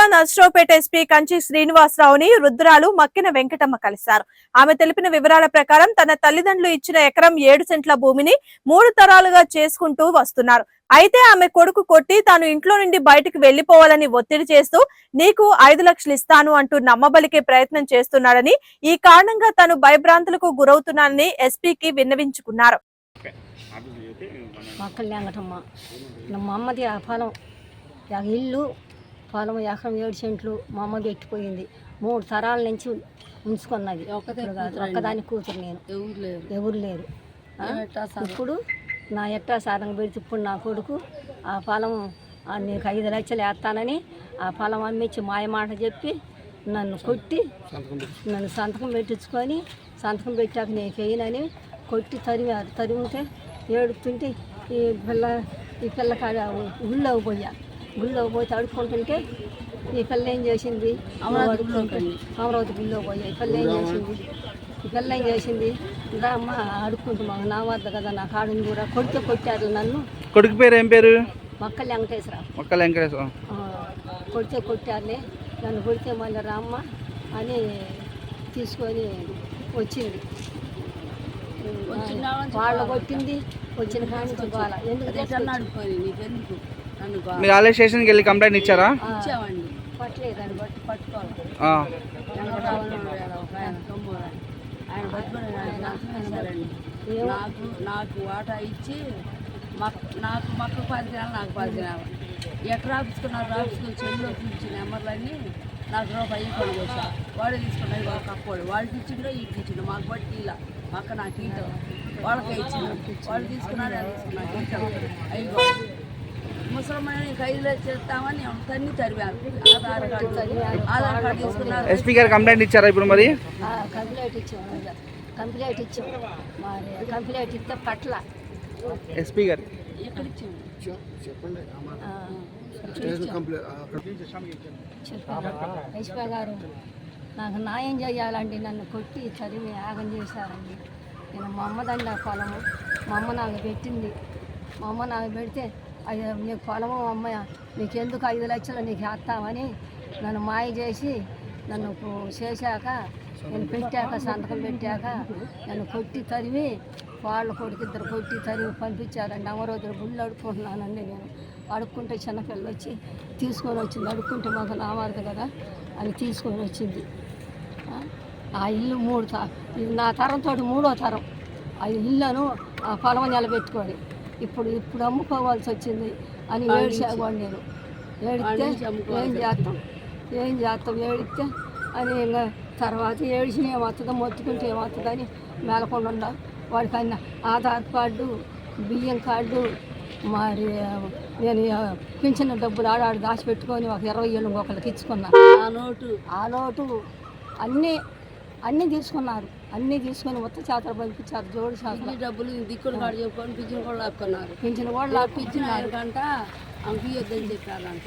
జిల్లా నర్సరావుపేట ఎస్పీ కంచి శ్రీనివాసరావుని రుద్రాలు మక్కిన వెంకటమ్మ కలిశారు. ఆమె తెలిపిన వివరాల ప్రకారం తన తల్లిదండ్రులు ఇచ్చిన ఎకరం ఏడు సెంట్ల భూమిని మూడు తరాలుగా చేసుకుంటూ వస్తున్నారు. అయితే ఆమె కొడుకు కొట్టి తాను ఇంట్లో నుండి బయటకు వెళ్ళిపోవాలని ఒత్తిడి చేస్తూ నీకు ఐదు లక్షలు ఇస్తాను అంటూ నమ్మబలికే ప్రయత్నం చేస్తున్నాడని ఈ కారణంగా తాను భయభ్రాంతులకు గురవుతున్నానని ఎస్పీకి విన్నవించుకున్నారు. మా అమ్మది ఆ ఆ ఇల్లు పొలం ఎకరం ఏడు సెంట్లు మా అమ్మ పెట్టిపోయింది మూడు తరాల నుంచి ఉంచుకున్నది. ఒక్కదాని కూతురు నేను. ఎవరు లేరు? ఇప్పుడు నా ఎట్టా సాధన పెడితే ఇప్పుడు నా కొడుకు ఆ పొలం నీకు ఐదు లక్షలు వేస్తానని ఆ పొలం అమ్మించి మాయ మాట చెప్పి నన్ను కొట్టి నన్ను సంతకం పెట్టించుకొని సంతకం పెట్టాక నీకు వేయనని కొట్టి తరిమారు తరిమితే ఏడుతుంటే ఈ పిల్ల ఈ పిల్ల కాడ గుళ్ళో పోయా. గుళ్ళో పోతే అడుక్కుంటుంటే ఈ పిల్ల ఏం చేసింది. అమరావతి గుళ్ళో పోయా. ఈ పిల్ల ఏం చేసింది. ఈ పిల్ల ఏం చేసింది. రా అమ్మ అడుక్కుంటున్నాను నా వద్ద కదా నా కాడుని కూడా. కొడితే కొట్టారు నన్ను. కొడుకు పేరు ఏం పేరు? మక్కలు వెంకటేశ్వర మొక్కల వెంకటేశ్వర కొడితే కొట్టారులే. నన్ను కొడితే మళ్ళీ రామ్మ అని తీసుకొని వచ్చింది. వాళ్ళు కొట్టింది వచ్చిన కాడి నుంచి గోల ఎందుకు తీసుకొచ్చి- మీరు ఆల్రెడీ స్టేషన్కి వెళ్ళి కంప్లైంట్ ఇచ్చారా? ఆ, పట్టలేదు దాన్ని బట్టి పట్టుకోవాలి. ఆ. ఏమో? నాకు నాకు వాటా ఇచ్చి నాకు మక్క పది దినాలు నాకు పది దినాలు ఎక్కడ రాపించుకున్నారు రాపించుకుని చెల్లిలో పిలిచి నెంబర్లన్నీ నాకు రూపాయి కొని వచ్చా వాడే తీసుకున్నాయి వాళ్ళ కప్పోడు వాళ్ళకి ఇచ్చిండో వీటికి ఇచ్చిండో. మాకు బట్టి ఇలా. మక్క నాకు ఈట వాళ్ళకే ఇచ్చిండు. వాళ్ళు తీసుకున్నారు ఈట అయ్యో ముసలమ్మని నీకు ఐదు లక్షలు చేస్తామని తన్ని తరివారు. ఆధార్ కార్డు ఆధార్ కార్డు తీసుకున్నారు. ఎస్పీ గారు కంప్లైంట్ ఇచ్చారా ఇప్పుడు మరి? ఆ, కంప్లైంట్ ఇచ్చాం. కంప్లైంట్ ఇచ్చాం. మరి కంప్లైంట్ ఇస్తే పట్ల. ఎస్పీ గారు. ఎక్కడ యశ్వా గారు నాకు న్యాయం చేయాలండి. నన్ను కొట్టి చదివి యాగం చేశారండి. నేను మా అమ్మదండి ఆ పొలము. మా అమ్మ నాకు పెట్టింది. మా అమ్మ నాకు పెడితే నీకు పొలము అమ్మ నీకెందుకు ఐదు లక్షలు నీకు వేస్తామని నన్ను మాయ చేసి నన్ను చేశాక నేను పెట్టాక సంతకం పెట్టాక నన్ను కొట్టి తరిమి వాళ్ళ కొడుకు ఇద్దరు కొట్టి తరిమి పంపించారండి అమరోజులు గుళ్ళు అడుక్కుంటున్నానండి నేను. అడుక్కుంటే చిన్నపిల్ల వచ్చి తీసుకొని వచ్చింది. అడుక్కుంటే మాకు నామారదు కదా అని తీసుకొని వచ్చింది. ఆ, ఇల్లు మూడు నా తరంతో మూడో తరం. ఆ ఇల్లును ఆ పొలం నిలబెట్టుకొని ఇప్పుడు ఇప్పుడు అమ్ముకోవాల్సి వచ్చింది అని ఏడిసాగోండి నేను. ఏడిస్తే ఏం చేస్తాం? ఏం చేస్తాం? ఏడిస్తే అని ఇంకా తర్వాత ఏడిచిన ఏమవుతుందో మొత్తుకుంటే ఏమవుతుందని మేలకొండ వాడికి అన్న ఆధార్ కార్డు బియ్యం కార్డు మరి నేను పింఛన్ డబ్బులు ఆడాడు దాచిపెట్టుకొని ఒక ఇరవై ఏళ్ళు ఒకళ్ళకి ఇచ్చుకున్నా. ఆ నోటు. ఆ లోటు అన్నీ అన్నీ తీసుకున్నారు. అన్నీ తీసుకొని మొత్తం చేతలు పంపించారు జోడు చేతలు డబ్బులు దిక్కులు కాడు చెప్పుకొని పిచ్చిన కూడా లాక్కున్నారు. పింఛన్ కూడా పిచ్చిన ఆయనకంట అంకియొద్దని చెప్పారంట.